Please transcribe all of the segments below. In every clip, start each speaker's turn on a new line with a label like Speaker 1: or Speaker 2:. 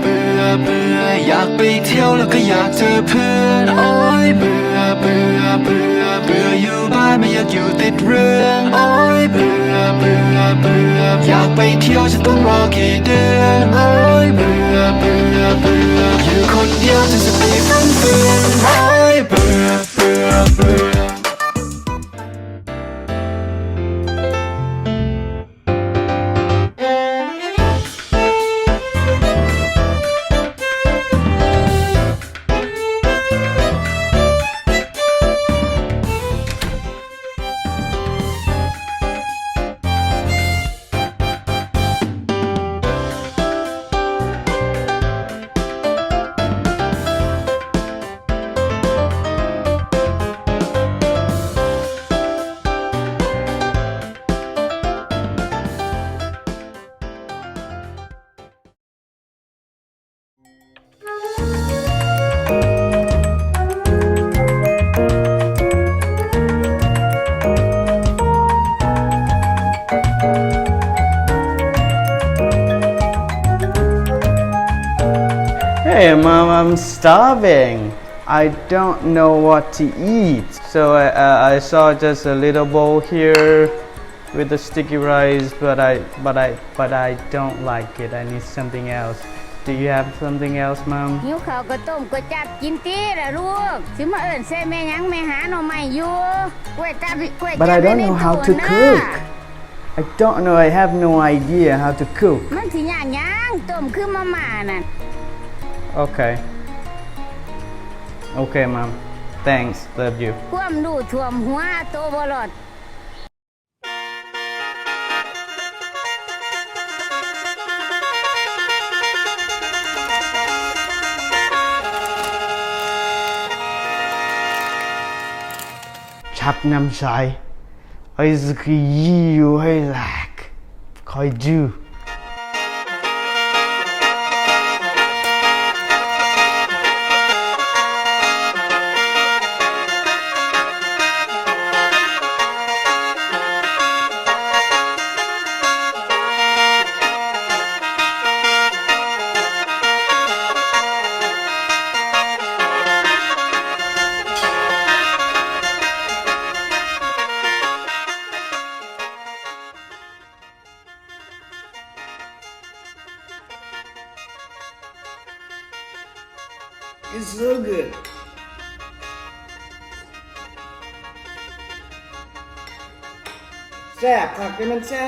Speaker 1: เบื่อเบื่ออยากไปเที่ยวแล้วก็อยากเจอเพื่อนโอ้ยเบื่อเบื่อเบื่อเบื่ออยู่บ้านไม่อยากอยู่ติดเรือนโอ้ยเบื่อเบื่อเบื่ออยากไปเที่ยวจะต้องรอกี่เดือนโอ้ยเบื่อเบื่อเบื่ออยู่คนเดียวจนสบาย
Speaker 2: Hey, Mom, I'm starving. I don't know what to eat. So I, uh, I saw just a little bowl here with the sticky rice, but I, but I, but I don't like it. I need something else. Do you have something else, Mom?
Speaker 3: หิวข้าวก็ต้มก๋วยจับกินตีละลูกสิมาเอิ้นใส่แม่หยังแม่หาหน่อไม้อยู่ก๋วยจับก๋วยจับ
Speaker 2: But I don't know how to cook. I don't know. I have no idea how to cook. Okay. Okay, mom. Thanks. Love you.
Speaker 3: ความรู้ท่วมหัวโตบ่รอด
Speaker 2: ชับน้ำใสไอ้ It's so good แซ่บผักเป็นมันแซ่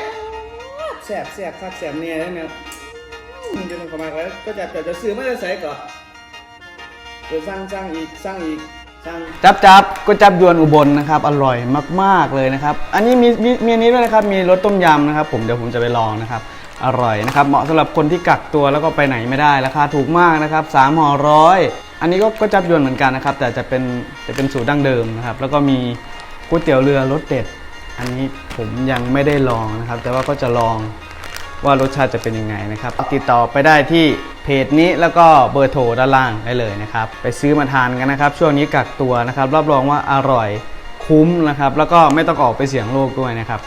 Speaker 2: บแซ่บแซ่บผักแซ่บเนี่ยแล้วเนี่ยมเดี๋ยวมันเข้ามาแล้วก็จะจะจะซื้อไม่ได้ใส่ก่อนเดี๋ยวสร้างสร้างอีกสร้างอีกสร้างจับจับก็จับยวนอุบลนะครับ อร่อยมาก ๆเลยนะครับ อันนี้มีมีมีอันนี้ด้วยนะครับ มีรสต้มยำนะครับ ผมเดี๋ยวผมจะไปลองนะครับ อร่อยนะครับ เหมาะสำหรับคนที่กักตัวแล้วก็ไปไหนไม่ได้ราคาถูกมากนะครับสามห่อร้อยอันนี้ก็ก็จับยวนเหมือนกันนะครับ แต่จะเป็นจะเป็นสูตรดั้งเดิมนะครับ แล้วก็มีก๋วยเตี๋ยวเรือรสเด็ด อันนี้ผมยังไม่ได้ลองนะครับ แต่ว่าก็จะลองว่ารสชาติจะเป็นยังไงนะครับ ติดต่อไปได้ที่เพจนี้แล้วก็เบอร์โทรด้านล่างได้เลยนะครับ ไปซื้อมาทานกันนะครับ ช่วงนี้กักตัวนะครับ รับรองว่าอร่อยคุ้มนะครับ แล้วก็ไม่ต้องออกไปเสี่ยงโรคด้วยนะครับ